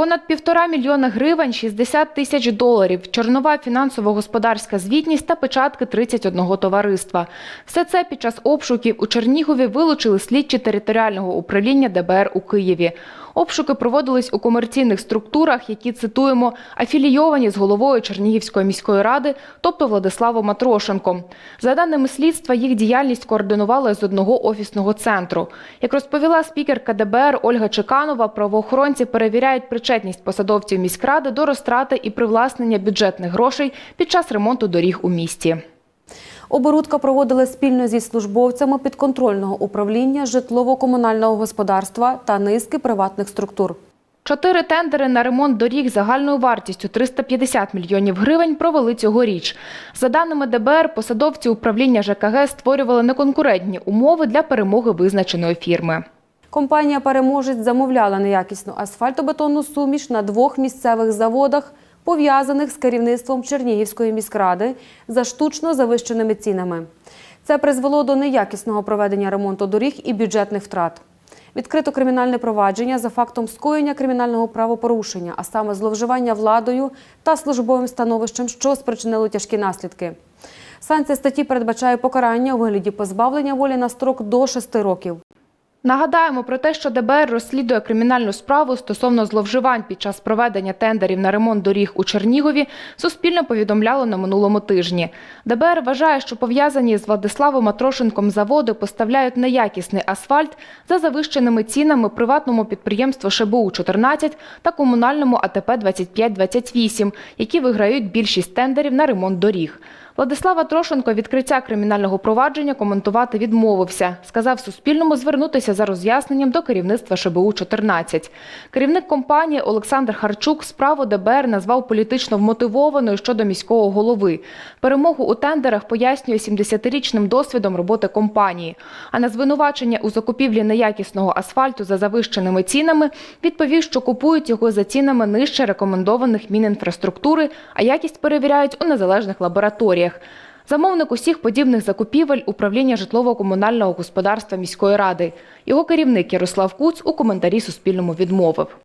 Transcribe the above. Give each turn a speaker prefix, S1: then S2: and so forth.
S1: Понад півтора мільйона гривень, 60 тисяч доларів, чорнова фінансово-господарська звітність та печатки 31 товариства. Все це під час обшуків у Чернігові вилучили слідчі територіального управління ДБР у Києві. Обшуки проводились у комерційних структурах, які, цитуємо, афілійовані з головою Чернігівської міської ради, тобто Владиславом Матрошенком. За даними слідства, їх діяльність координували з одного офісного центру. Як розповіла спікерка ДБР Ольга Чеканова, правоохоронці перевіряють причетність посадовців міськради до розтрати і привласнення бюджетних грошей під час ремонту доріг у місті.
S2: Оборудка проводили спільно зі службовцями підконтрольного управління житлово-комунального господарства та низки приватних структур.
S1: Чотири тендери на ремонт доріг загальною вартістю 350 мільйонів гривень провели цьогоріч. За даними ДБР, посадовці управління ЖКГ створювали неконкурентні умови для перемоги визначеної фірми.
S2: Компанія «Переможець» замовляла неякісну асфальтобетонну суміш на двох місцевих заводах, пов'язаних з керівництвом Чернігівської міськради за штучно завищеними цінами. Це призвело до неякісного проведення ремонту доріг і бюджетних втрат. Відкрито кримінальне провадження за фактом скоєння кримінального правопорушення, а саме зловживання владою та службовим становищем, що спричинило тяжкі наслідки. Санкція статті передбачає покарання у вигляді позбавлення волі на строк до 6 років.
S1: Нагадаємо про те, що ДБР розслідує кримінальну справу стосовно зловживань під час проведення тендерів на ремонт доріг у Чернігові. Суспільно повідомляло на минулому тижні. ДБР вважає, що пов'язані з Владиславом Матрошенком заводи поставляють неякісний асфальт за завищеними цінами приватному підприємству ШБУ 14 та комунальному АТП 2528, які виграють більшість тендерів на ремонт доріг. Владислава Трошенко відкриття кримінального провадження коментувати відмовився. Сказав Суспільному звернутися за роз'ясненням до керівництва ШБУ-14. Керівник компанії Олександр Харчук справу ДБР назвав політично вмотивованою щодо міського голови. Перемогу у тендерах пояснює 70-річним досвідом роботи компанії. А на звинувачення у закупівлі неякісного асфальту за завищеними цінами відповів, що купують його за цінами нижче рекомендованих Мінінфраструктури, а якість перевіряють у незалежних лабораторіях. Замовник усіх подібних закупівель управління житлово-комунального господарства міської ради. Його керівник Ярослав Куц у коментарі Суспільному відмовив.